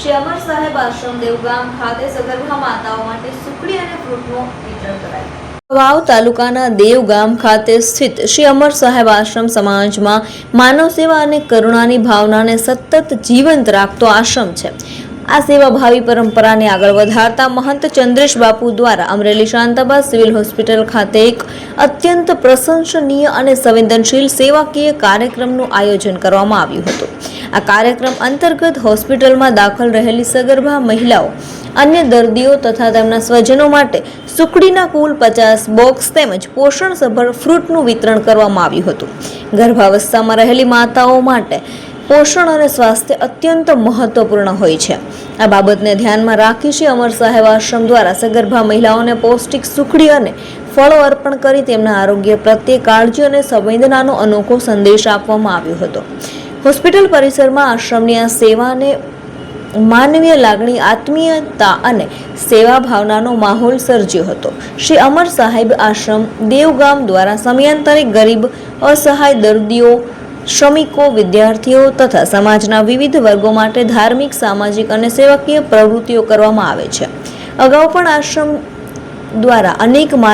શ્રી અમર સાહેબ આશ્રમ દેવગામ ખાતે સગર્ભા માતાઓ માટે સુખડી અને ફ્રૂટનું વિતરણ કરાયું. વાવ તાલુકાના દેવગામ ખાતે સ્થિત શ્રી અમર સાહેબ આશ્રમ સમાજમાં માનવ સેવા અને કરુણાની ભાવનાને સતત જીવંત રાખતો આશ્રમ છે. આ સેવાભાવી પરંપરાને આગળ વધારતા મહંત ચંદ્રેશ બાપુ દ્વારા અમરેલી શાંતાબા સિવિલ હોસ્પિટલ ખાતે એક અત્યંત પ્રશંસનીય અને સંવેદનશીલ સેવાકીય કાર્યક્રમનું આયોજન કરવામાં આવ્યું હતું. આ કાર્યક્રમ અંતર્ગત હોસ્પિટલમાં દાખલ રહેલી સગર્ભા મહિલાઓ, અન્ય દર્દીઓ તથા તેમના સ્વજનો માટે સુખડીના કુલ પચાસ બોક્સ તેમજ પોષણસભર ફ્રૂટનું વિતરણ કરવામાં આવ્યું હતું. ગર્ભાવસ્થામાં રહેલી માતાઓ માટે પોષણ અને સ્વાસ્થ્ય અત્યંત મહત્વપૂર્ણ હોય છે. આ બાબતને ધ્યાનમાં રાખી શ્રી અમર સાહેબ આશ્રમ દ્વારા સગર્ભા મહિલાઓને પૌષ્ટિક સુખડી અને ફળો અર્પણ કરી તેમના આરોગ્ય પ્રત્યે કાળજી અને સંવેદનાનો અનોખો સંદેશ આપવામાં આવ્યો હતો. હોસ્પિટલ પરિસરમાં આશ્રમની આ સેવાને માનવીય લાગણી, આત્મીયતા અને સેવા ભાવનાનો માહોલ સર્જ્યો હતો. શ્રી અમર સાહેબ આશ્રમ દેવગામ દ્વારા સમયાંતરે ગરીબ, અસહાય દર્દીઓ, શ્રમિકો, વિદ્યાર્થીઓ તથા સમાજના વિવિધ વર્ગો માટે ધાર્મિક, સામાજિક અને સેવાકીય પ્રવૃત્તિઓ કરવામાં આવે છે. અગાઉ પણ આશ્રમ દ્વારા અનેક